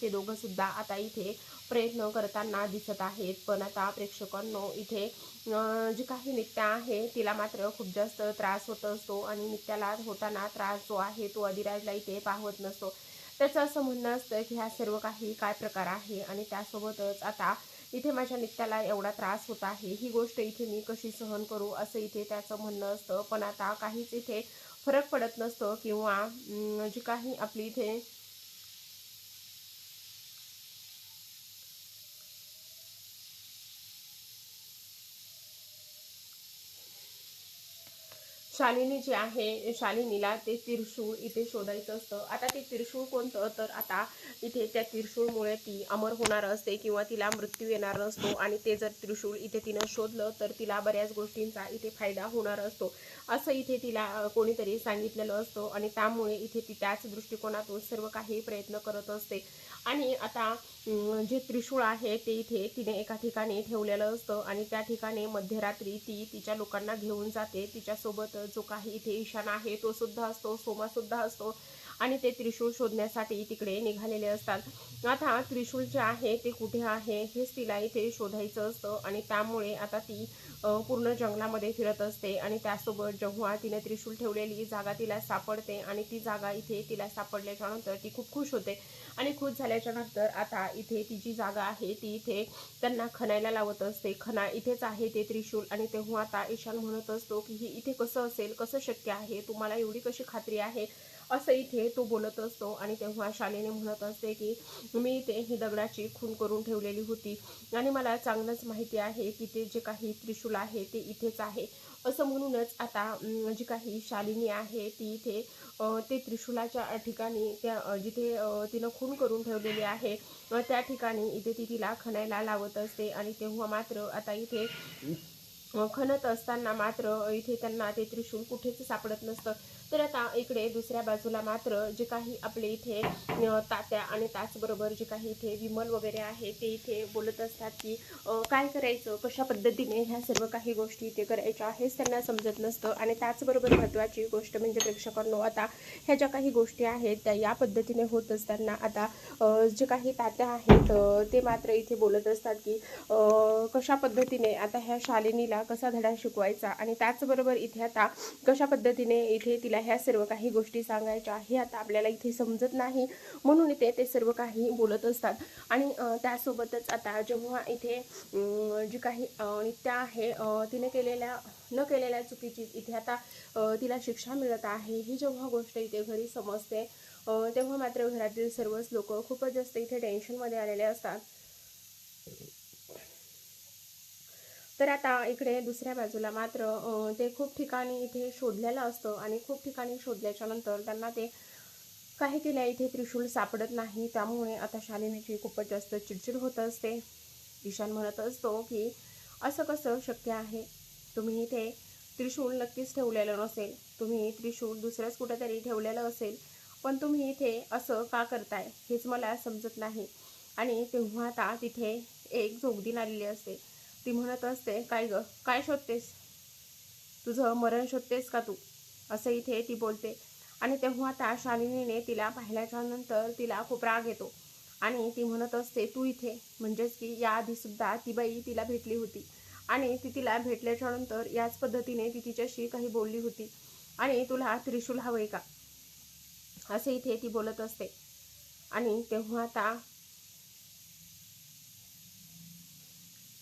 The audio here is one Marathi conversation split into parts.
ते दोघं सुद्धा आता इथे प्रयत्न करताना दिसत आहेत. पण आता प्रेक्षकांनो इथे जी काही नित्या आहे तिला मात्र खूप जास्त त्रास होत असतो आणि नित्याला होताना त्रास जो आहे तो अधिराजला इथे पाहत नसतो. त्याचं असं म्हणणं असतं की ह्या सर्व काही काय प्रकार आहे आणि त्यासोबतच आता इथे माझ्या नित्याला एवढा त्रास होत आहे. ही गोष्ट इथे मी कशी सहन करू असं इथे त्याचं म्हणणं असतं. पण आता काहीच इथे फरक पडत नसतो किंवा जी काही आपली इथे शालिनी जी आहे शालिनीला ते त्रिशूळ इथे शोधायचं असतं. आता ते त्रिशूळ कोणतं? तर आता इथे त्या त्रिशूळमुळे ती अमर होणार असते किंवा तिला मृत्यू येणार नसतो आणि ते जर त्रिशूळ इथे तिनं शोधलं तर तिला बऱ्याच गोष्टींचा इथे फायदा होणार असतो. असं इथे तिला कोणीतरी सांगितलेलं असतं आणि त्यामुळे इथे ती त्याच दृष्टिकोनातून सर्व काही प्रयत्न करत असते. आणि आता जे त्रिशूळ आहे ते इथे तिने एका ठिकाणी ठेवलेलं असतं आणि त्या ठिकाणी मध्यरात्री ती तिच्या लोकांना घेऊन जाते. तिच्यासोबत जो काही इथे ईशान आहे तो सुद्धा असतो सोमा सुद्धा असतो. आणि ते त्रिशूळ शोधण्यासाठी तिकडे निघालेले असतात. आता त्रिशूळ जे आहे ते कुठे आहे हेच तिला इथे शोधायचं असतं आणि त्यामुळे आता ती पूर्ण जंगलामध्ये फिरत असते आणि त्यासोबत जेव्हा तिने त्रिशूळ ठेवलेली जागा तिला सापडते आणि ती जागा इथे तिला सापडल्याच्या नंतर ती खूप खुश होते. आणि खुश झाल्याच्यानंतर आता इथे ती जी जागा आहे ती इथे त्यांना खणायला लावत असते. खणा इथेच आहे ते त्रिशूल आणि तेव्हा आता ईशान म्हणत असतो की ही इथे कसं असेल? कसं शक्य आहे? तुम्हाला एवढी कशी खात्री आहे? असं इथे तो बोलत असतो आणि तेव्हा शालीने म्हणत असते की मी ते ही दगडाची खून करून ठेवलेली होती आणि मला चांगलंच माहिती आहे की ते जे काही त्रिशूल आहे ते इथेच आहे. असं म्हणूनच आता जी काही शालिनी आहे ती इथे ते त्रिशूलाच्या ठिकाणी त्या जिथे तिनं खून करून ठेवलेली आहे त्या ठिकाणी इथे ती तिला खणायला लावत असते आणि तेव्हा मात्र आता इथे खणत असताना मात्र इथे त्यांना ते त्रिशूल कुठेच सापडत नसतं. तर आता इकडे दुसऱ्या बाजूला मात्र जे काही आपले इथे तात्या आणि त्याचबरोबर जे काही इथे विमल वगैरे आहे ते इथे बोलत असतात की काय करायचं? कशा पद्धतीने ह्या सर्व काही गोष्टी इथे करायच्या हेच त्यांना समजत नसतं. आणि त्याचबरोबर महत्त्वाची गोष्ट म्हणजे प्रेक्षकांनो आता ह्या ज्या काही गोष्टी आहेत त्या या पद्धतीने होत असताना आता जे काही तात्या आहेत ते मात्र इथे बोलत असतात की कशा पद्धतीने आता ह्या शालिनीला कसा धडा शिकवायचा? आणि त्याचबरोबर इथे आता कशा पद्धतीने इथे तिला ह्या सर्व काही गोष्टी सांगायच्या हे आता आपल्याला इथे समजत नाही. म्हणून इथे ते सर्व काही बोलत असतात. आणि त्यासोबतच आता जेव्हा इथे जी काही नित्या आहे तिने केलेल्या न केलेल्या चुकीची इथे आता तिला शिक्षा मिळत आहे. ही जेव्हा गोष्ट इथे घरी समजते तेव्हा मात्र घरातील सर्वच लोक खूपच जास्त इथे टेन्शनमध्ये आलेले असतात. तर आता इकडे दुसऱ्या बाजूला मात्र ते खूप ठिकाणी इथे शोधलेलं असतं आणि खूप ठिकाणी शोधल्याच्या नंतर त्यांना ते काही तिला इथे त्रिशूल सापडत नाही. त्यामुळे आता शालिनीची खूपच जास्त चिडचिड होत असते. ईशान म्हणत असतो की असं कसं शक्य आहे? तुम्ही इथे त्रिशूल नक्कीच ठेवलेलं नसेल. तुम्ही त्रिशूल दुसरंच कुठेतरी ठेवलेलं असेल. पण तुम्ही इथे असं का करताय? हेच मला समजत नाही. आणि तेव्हा आता तिथे एक जोगदीन आलेली असते. ती म्हणत असते काय ग? काय शोधतेस? तुझं मरण शोधतेस का तू? असं इथे ती बोलते. आणि तेव्हा त्या शालिनीने तिला पाहिल्याच्या नंतर तिला खूप राग येतो. आणि ती म्हणत असते तू इथे. म्हणजेच की याआधीसुद्धा ती बाई तिला भेटली होती. आणि ती तिला भेटल्याच्या नंतर याच पद्धतीने ती तिच्याशी काही बोलली होती. आणि तुला त्रिशूल हवंय का? असे इथे ती बोलत असते. आणि तेव्हा आता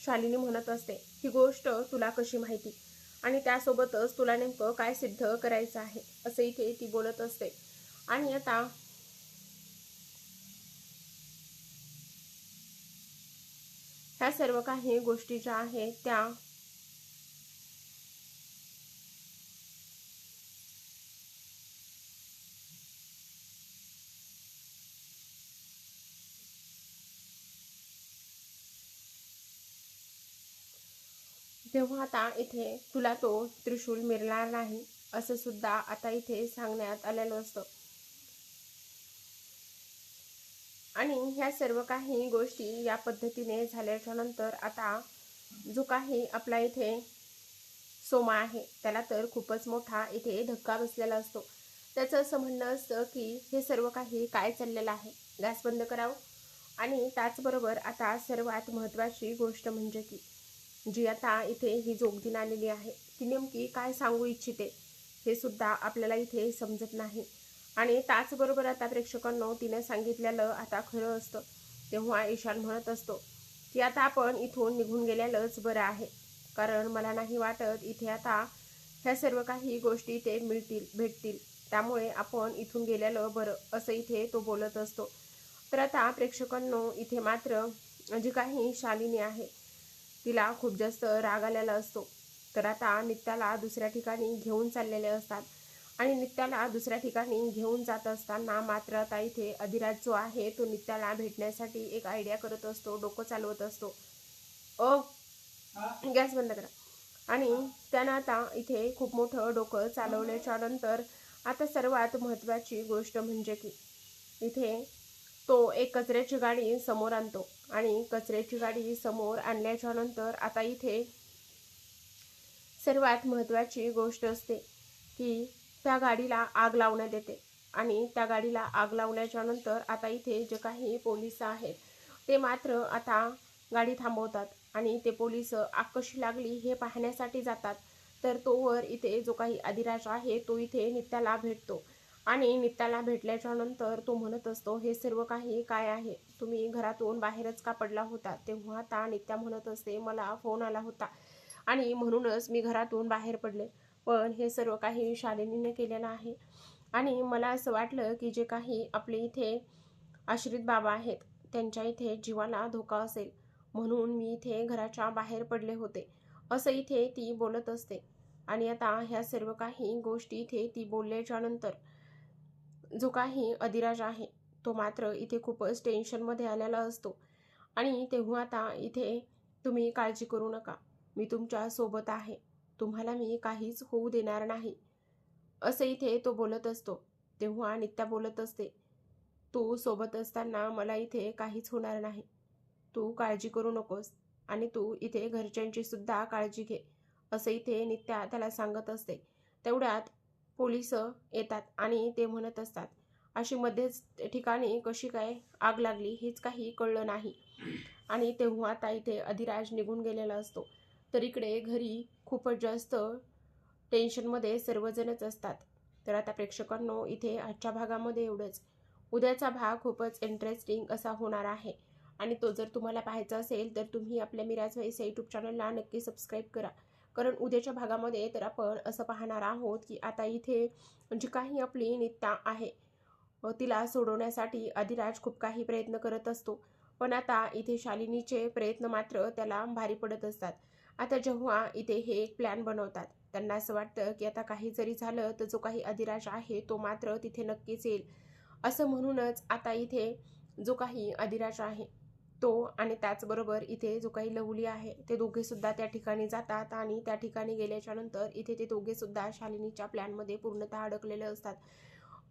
शालिनी म्हणत असते ही गोष्ट तुला कशी माहिती? आणि त्यासोबतच तुला नेमकं काय सिद्ध करायचं आहे? असं इथे ती बोलत असते. आणि आता ह्या सर्व काही गोष्टी ज्या आहेत त्या तेव्हा आता इथे तुला तो त्रिशूल मिळणार नाही असं सुद्धा आता इथे सांगण्यात आलेलं असतं. आणि ह्या सर्व काही गोष्टी या पद्धतीने झाल्याच्यानंतर आता जो काही आपला इथे सोमा आहे त्याला तर खूपच मोठा इथे धक्का बसलेला असतो. त्याचं असं म्हणणं असतं की हे सर्व काही काय चाललेलं आहे? गॅस बंद करावं? आणि त्याचबरोबर आता सर्वात महत्त्वाची गोष्ट म्हणजे की जी आता इथे ही जोगदीन आलेली आहे ती नेमकी काय सांगू इच्छिते हे सुद्धा आपल्याला इथे समजत नाही. आणि त्याचबरोबर आता प्रेक्षकांनो तिने सांगितलेलं आता खरं असतं. तेव्हा ईशान म्हणत असतो की आता आपण इथून निघून गेलेलंच बरं आहे. कारण मला नाही वाटत इथे आता ह्या सर्व काही गोष्टी इथे मिळतील भेटतील. त्यामुळे आपण इथून गेलेलं बरं असं इथे तो बोलत असतो. तर आता प्रेक्षकांनो इथे मात्र जी काही शालिनी आहे तिला खूप जास्त राग आलेला असतो. तर आता नित्याला दुसऱ्या ठिकाणी घेऊन चाललेले असतात. आणि नित्याला दुसऱ्या ठिकाणी घेऊन जात असताना मात्र आता इथे अधिराज जो आहे तो नित्याला भेटण्यासाठी एक आयडिया करत असतो डोकं चालवत असतो. ओ गॅस बंद करा. आणि त्यानं आता इथे खूप मोठं डोकं चालवल्याच्या नंतर आता सर्वात महत्त्वाची गोष्ट म्हणजे की इथे तो एक कचऱ्याची गाडी समोर आणतो. आणि कचऱ्याची गाडी समोर आणल्याच्या नंतर आता इथे सर्वात महत्त्वाची गोष्ट असते की त्या गाडीला आग लावण्यात येते. आणि त्या गाडीला आग लावल्याच्या नंतर आता इथे जे काही पोलीस आहेत ते मात्र आता गाडी थांबवतात. आणि ते पोलीस आग कशी लागली हे पाहण्यासाठी जातात. तर तोवर इथे जो काही अधिराज आहे तो इथे नित्याला भेटतो. आणि नित्याला भेटल्याच्या नंतर तो म्हणत असतो हे सर्व काही काय आहे? तुम्ही घरातून बाहेरच का पडला होता? तेव्हा आता नित्या म्हणत असते मला फोन आला होता आणि म्हणूनच मी घरातून बाहेर पडले. पण हे सर्व काही शालिनीने केलेलं आहे आणि मला असं वाटलं की जे काही आपले इथे आश्रित बाबा आहेत त्यांच्या इथे जीवाला धोका असेल. म्हणून मी इथे घराच्या बाहेर पडले होते. असं इथे ती बोलत असते. आणि आता ह्या सर्व काही गोष्टी इथे ती बोलल्याच्यानंतर जो काही अधिराज आहे तो मात्र इथे खूपच टेन्शनमध्ये आलेला असतो. आणि तेव्हा आता इथे तुम्ही काळजी करू नका. मी तुमच्यासोबत आहे. तुम्हाला मी काहीच होऊ देणार नाही. असं इथे तो बोलत असतो. तेव्हा नित्या बोलत असते तू सोबत असताना मला इथे काहीच होणार नाही. तू काळजी करू नकोस आणि तू इथे घरच्यांची सुद्धा काळजी घे असं इथे नित्या त्याला सांगत असते. तेवढ्यात पोलीस येतात आणि ते म्हणत असतात अशी मध्येच ठिकाणी कशी काय आग लागली हेच काही कळलं नाही. आणि तेव्हा आता इथे अधिराज निघून गेलेला असतो. तर इकडे घरी खूपच जास्त टेन्शनमध्ये सर्वजणच असतात. तर आता प्रेक्षकांनो इथे आजच्या भागामध्ये एवढंच. उद्याचा भाग खूपच इंटरेस्टिंग असा होणार आहे. आणि तो जर तुम्हाला पाहायचा असेल तर तुम्ही आपल्या मिराज व्हाईस यूट्यूब चॅनलला नक्की सबस्क्राईब करा. कारण उद्याच्या भागामध्ये तर आपण असं पाहणार आहोत की आता इथे जी काही आपली नित्या आहे तिला सोडवण्यासाठी अधिराज खूप काही प्रयत्न करत असतो. पण आता इथे शालिनीचे प्रयत्न मात्र त्याला भारी पडत असतात. आता जेव्हा इथे हे एक प्लॅन बनवतात त्यांना असं वाटतं की आता काही जरी झालं तर जो काही अधिराज आहे तो मात्र तिथे नक्कीच येईल. असं म्हणूनच आता इथे जो काही अधिराज आहे तो आणि त्याचबरोबर इथे जो काही लवली आहे ते दोघेसुद्धा त्या ठिकाणी जातात आणि त्या ठिकाणी गेल्याच्यानंतर इथे ते दोघेसुद्धा शालिनीच्या प्लॅनमध्ये पूर्णतः अडकलेले असतात.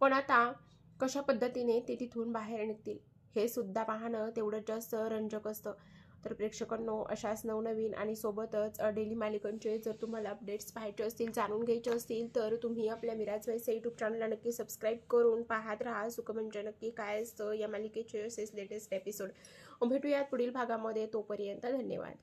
पण आता कशा पद्धतीने ते तिथून बाहेर निघतील हे सुद्धा पाहणं तेवढं जास्त रंजक असतं. तर प्रेक्षकांनो अशाच नवनवीन आणि सोबतच डेली मालिकांचे जर तुम्हाला अपडेट्स पाहायचे असतील जाणून घ्यायचे असतील तर तुम्ही आपल्या मिराज वाईस यूट्यूब चॅनलला नक्की सबस्क्राईब करून पाहत राहा. सुख म्हणजे नक्की काय असतं या मालिकेचे असेच लेटेस्ट एपिसोड भेटूयात पुढील भागामध्ये. तोपर्यंत धन्यवाद.